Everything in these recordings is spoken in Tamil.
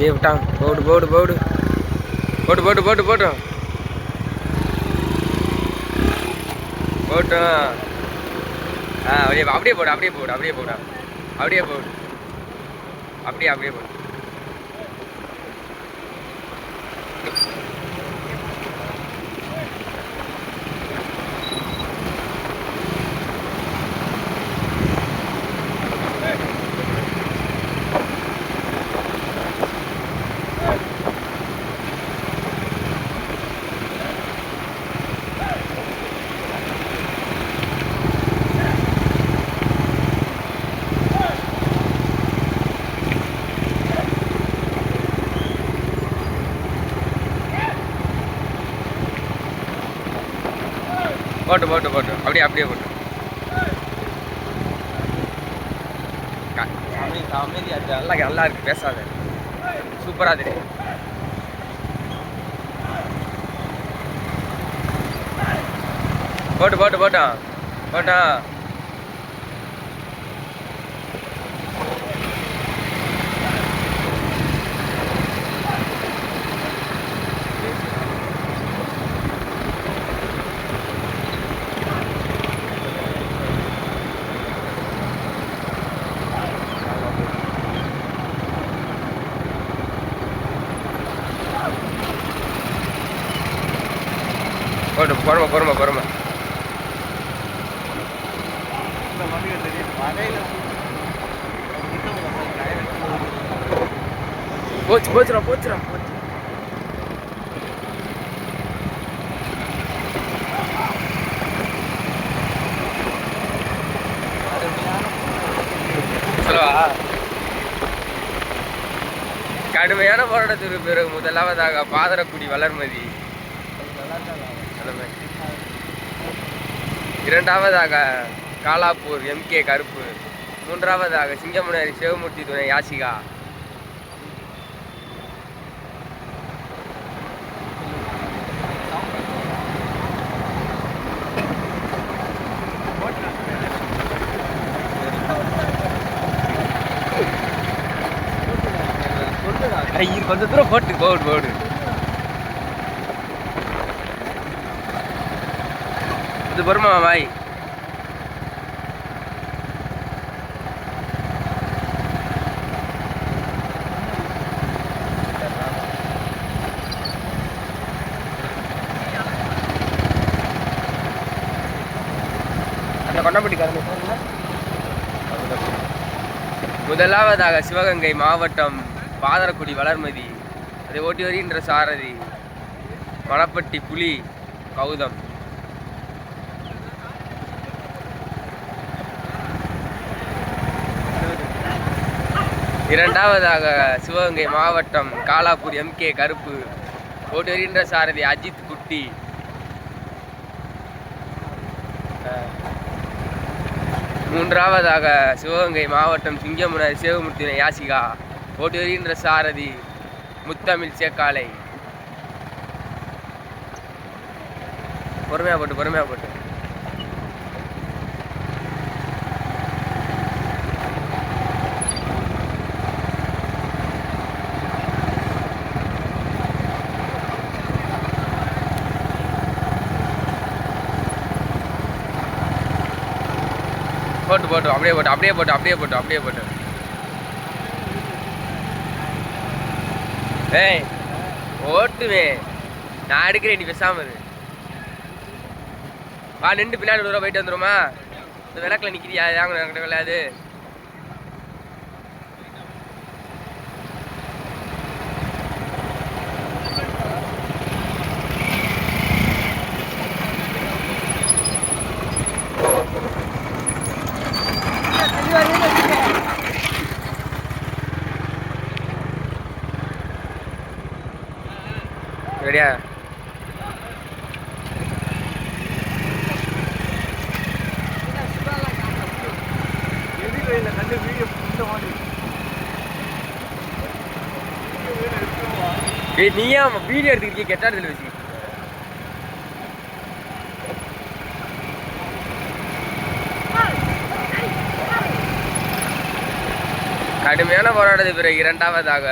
அப்படியே விட்டான். போடு போடு போடு. போட்டு போட்டு போட்டு போட்டோம் போட்டோம் ஆ அப்படியே அப்படியே போடு அப்படியே போடு அப்படியே போடு. அப்படியே போடு. அப்படியே அப்படியே போடு. போட்டு போட்டு போட்டு. அப்படியே அப்படியே போட்டு. க- நல்லா நல்லா இருக்கு பேசாத. சூப்பராக தெரியும் போட்டு போட்டு போட்டான் போட்டான் போட்டு பொறுமை பொறுமை பொறுமை போச்சு போச்சுடா போச்சுடா. போச்சு கடுமையான போராட்டத்திற்கு பிறகு முதலாவதாக பாதரக்குடி வளர்மதி. சொல்லுங்க. இரண்டாவதாக காலாப்பூர் எம்கே கருப்பு. மூன்றாவதாக சிங்கமுனரி சிவமூர்த்தி துணை யாசிகா. கொஞ்சம் தூரம் போட்டு போடு போடு. இது பொறுமா வாய்? முதலாவதாக சிவகங்கை மாவட்டம் பாதரக்குடி வளர்மதி. அதை ஓட்டி வருகின்ற சாரதி. மணப்பட்டி புலி கௌதம். இரண்டாவதாக சிவகங்கை மாவட்டம் காலாப்பூர் எம்கே கருப்பு. ஓட்டி சாரதி அஜித் குட்டி. மூன்றாவதாக சிவகங்கை மாவட்டம் சிங்கமுனர் சிவமூர்த்தி யாசிகா. ஓட்டி வருகின்ற சாரதி முத்தமிழ் சேக்காலை. பொறுமையாக போட்டு பொறுமையாக போட்டு. போட்டு அப்படியே போட்டு அப்படியே போட்டு அப்படியே போட்டு அப்படியே போட்டு. ஏய் ஓட்டுவே. நான் எடுக்கிறேன் நீ பேசாம இரு. வா நின்று பின்னாடி ஒரு தடவை போயிட்டு வந்துருமா இந்த விளக்கில் நிற்கிறியா யாங்க எனக்கு விளையாது ஏய் நீ ஏன் வீடியோ எடுத்துக்கிட்டே கெட்ட இடத்துல வச்சு கடுமையான போராட்டத்துக்கு பிறகு இரண்டாவதாக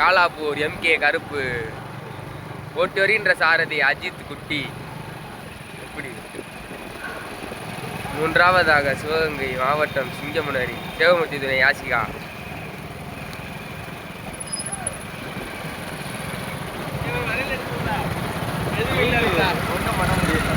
காலாப்பூர் எம்கே கருப்பு. ஓட்டு வருகின்ற சாரதி அஜித் குட்டி. எப்படி? மூன்றாவதாக சிவகங்கை மாவட்டம் சிங்கமுனரி சிவமூர்த்தி துணை யாசிகா. ஒன்றும் பண்ண முடியல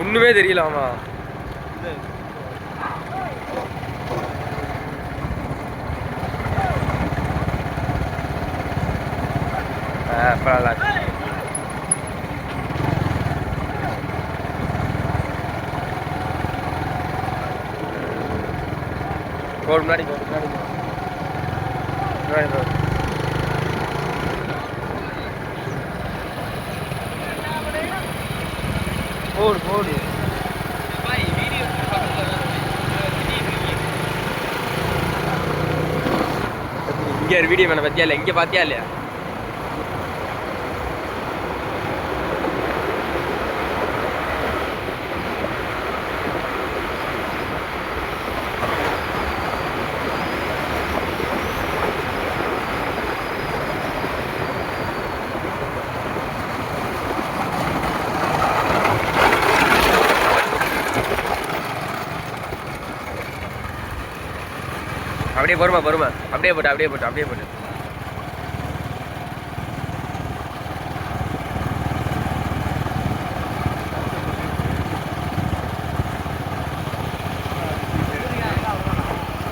ஒண்ணுமே தெரியலாமா பரவாயில்ல. போடு முன்னாடி போ முன்னாடி முன்னாடி போ போடு போடு இங்கே ஒரு வீடியோ மேன பார்த்தியா இல்லை இங்கே பார்த்தியா இல்லையா? அப்படியே பொறுமா பொறுமா அப்படியே போட்டு அப்படியே போட்டு அப்படியே போட்டு.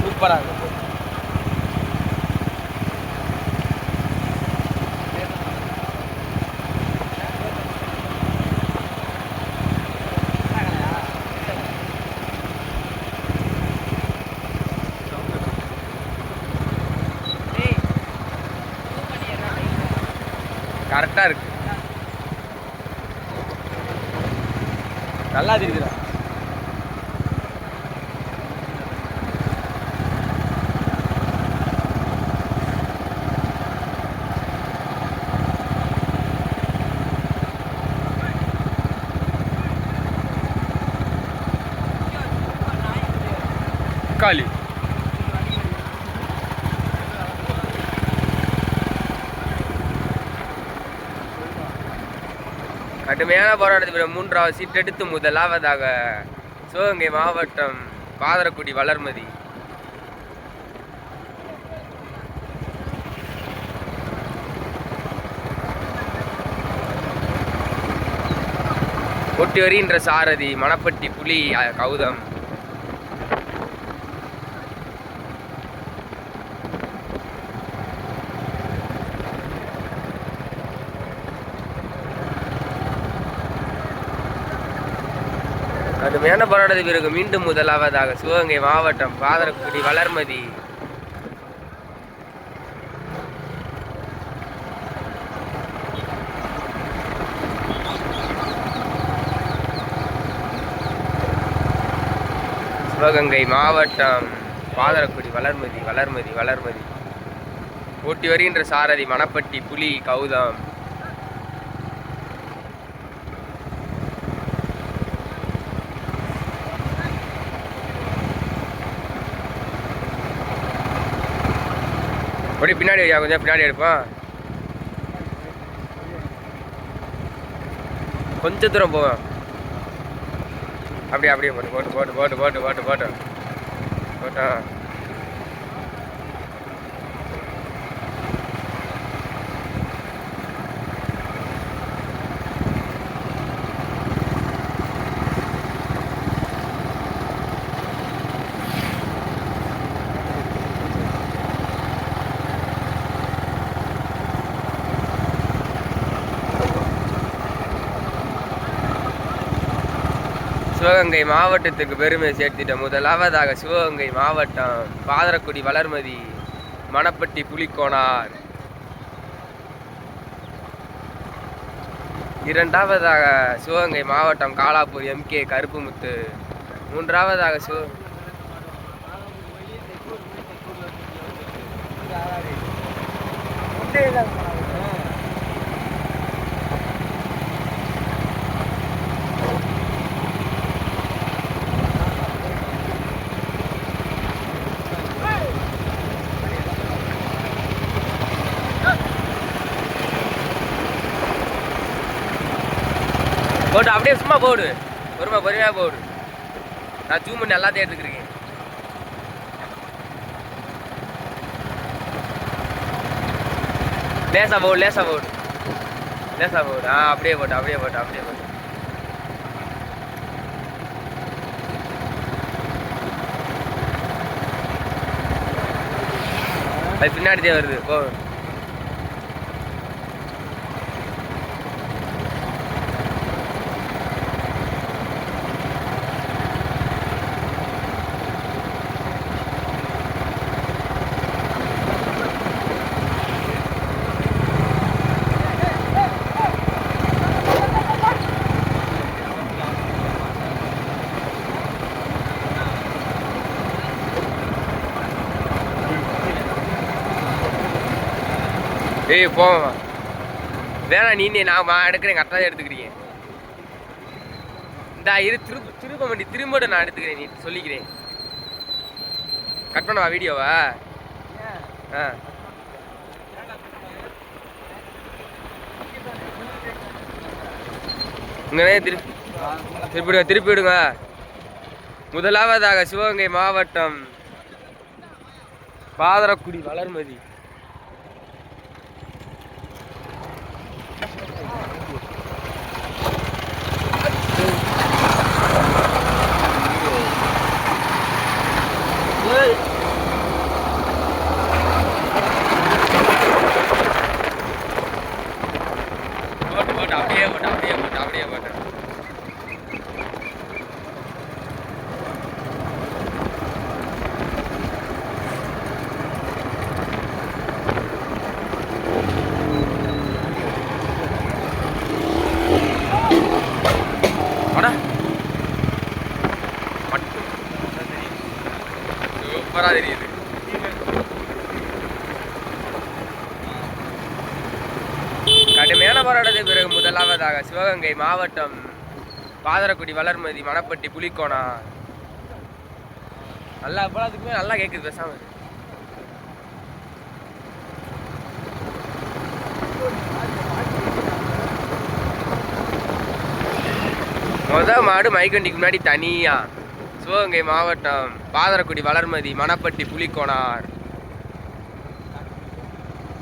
சூப்பராக இருக்கும் கரெக்டா இருக்கு. நல்லா தெரியுதுடா. காலி. கடுமையான போராட்டத்தில் பிறகு மூன்றாவது சீட்டெடுத்து முதலாவதாக சிவகங்கை மாவட்டம் பாதரக்குடி வளர்மதி. ஒட்டி வருகின்ற சாரதி மணப்பட்டி புலி கௌதம் கடுமையான போராட்டத்தில் பிறகு மீண்டும் முதலாவதாக சிவகங்கை மாவட்டம் பாதரக்குடி வளர்மதி. சிவகங்கை மாவட்டம் பாதரக்குடி வளர்மதி வளர்மதி வளர்மதி. ஓட்டி வருகின்ற சாரதி மணப்பட்டி புலி கௌதம். அப்படியே பின்னாடி கொஞ்சம் பின்னாடி எடுப்போம். கொஞ்சம் தூரம் போவோம். அப்படியே அப்படியே போட்டு போட்டு போட்டு போட்டு போட்டு போட்டு போட்டு போட்டோம் சிவகங்கை மாவட்டத்துக்கு பெருமை சேர்த்திட்ட முதலாவதாக சிவகங்கை மாவட்டம் பாதரக்குடி வளர்மதி மணப்பட்டி புலிக்கோனார். இரண்டாவதாக சிவகங்கை மாவட்டம் காலாப்பூர் எம்கே கருப்புமுத்து. மூன்றாவதாக சிவ முட்டை போடு அப்படியே சும்மா போடு. பொறுமை பொறுமையாக போடு. நான் ஜூம் பண்ணி எல்லாத்தையும் எடுத்துக்கிறேன் லேசா போடு லேசா போடு. லேசா போடு. ஆ அப்படியே போட்டு அப்படியே போட்டு அப்படியே போட்டு. அது பின்னாடி வருது. போ. ஏய் போமா வேணாம் நீ நான் நான் எடுக்கிறேன் கரெக்டாக எடுத்துக்கிறீங்க. இந்த இரு திரு திரும்ப வண்டி திரும்ப நான் எடுத்துக்கிறேன் நீ சொல்லிக்கிறேன். கட் பண்ணவா வீடியோவா? ஆ. இங்கே திருப்பி திருப்பிடுங்க திருப்பிடுங்க. முதலாவதாக சிவகங்கை மாவட்டம் பாதரக்குடி வளர்மதி போட்டு போட்டு அப்படியே போட்டு அப்படியே போட்டு அப்படியே போட்டு வாடா. பட்டு. சூப்பரா தெரியுது கடுமையான போராட்டத்திற்கு பிறகு முதலாவதாக சிவகங்கை மாவட்டம் பாதரக்குடி வளர்மதி மணப்பட்டி புலிக்கோணா. நல்லா அப்போதுக்குமே நல்லா கேட்குது பேசாம மொத மாடு மைக்கண்டிக்கு முன்னாடி தனியா. சிவகங்கை மாவட்டம் பாதரக்குடி வளர்மதி மணப்பட்டி புலிக்கோணார்.